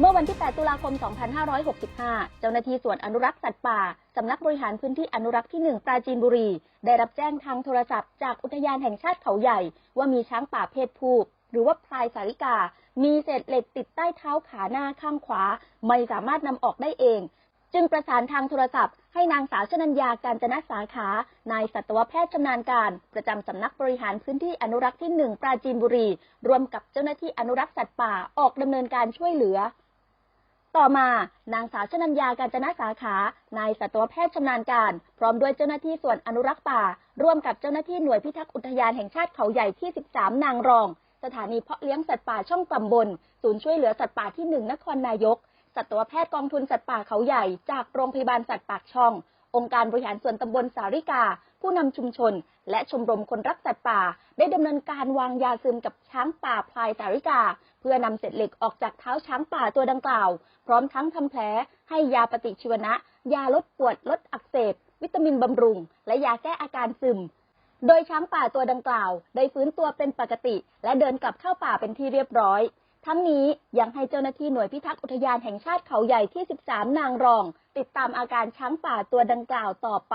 เมื่อวันที่ 8 ตุลาคม 2565 เจ้าหน้าที่ส่วนอนุรักษ์สัตว์ป่า สำนักบริหารพื้นที่อนุรักษ์ที่ 1 ปราจีนบุรี ได้รับแจ้งทางโทรศัพท์จากอุทยานแห่งชาติเขาใหญ่ ว่ามีช้างป่าเพศผู้หรือว่าพลายสาริกา มีเศษเหล็กติดใต้เท้าขาหน้าข้างขวา ไม่สามารถนำออกได้เอง จึงประสานทางโทรศัพท์ให้นางสาวชนัญญาการจนะสาขา นายสัตวแพทย์ชำนาญการ ประจำสำนักบริหารพื้นที่อนุรักษ์ที่ 1 ปราจีนบุรี รวมกับเจ้าหน้าที่อนุรักษ์สัตว์ป่าออกดำเนินการช่วยเหลือ ต่อมานางสาวชนัญญาการจนะสาขานายสัตวแพทย์ชำนาญการ พร้อมด้วยเจ้าหน้าที่ส่วนอนุรักษ์ป่า ร่วมกับเจ้าหน้าที่หน่วยพิทักษ์อุทยานแห่งชาติเขาใหญ่ที่ 13 นางรอง สถานีเพาะเลี้ยงสัตว์ป่าช่องตำบล ศูนย์ช่วยเหลือสัตว์ป่าที่ 1 นครนายก สัตวแพทย์กองทุนสัตว์ป่าเขาใหญ่ จากโรงพยาบาลสัตว์ปากช่อง องค์การบริหารส่วนตำบลสาริกา ผู้นำชุมชน และชมรมคนรักสัตว์ป่า ได้ดำเนินการวางยาซึมกับช้างป่าพลายสาริกา เพื่อนำเศษเหล็กออกจากเท้าช้างป่าตัวดังกล่าว พร้อมทั้งทำแผล ให้ยาปฏิชีวนะ ยาลดปวดลดอักเสบ วิตามินบำรุง และยาแก้อาการซึม โดยช้างป่าตัวดังกล่าว ได้ฟื้นตัวเป็นปกติ และเดินกลับเข้าป่าเป็นที่เรียบร้อย ทั้งนี้ยังให้เจ้าหน้าที่หน่วยพิทักษ์อุทยานแห่งชาติเขาใหญ่ที่ 13 นางรอง ติดตามอาการช้างป่าตัวดังกล่าวต่อไป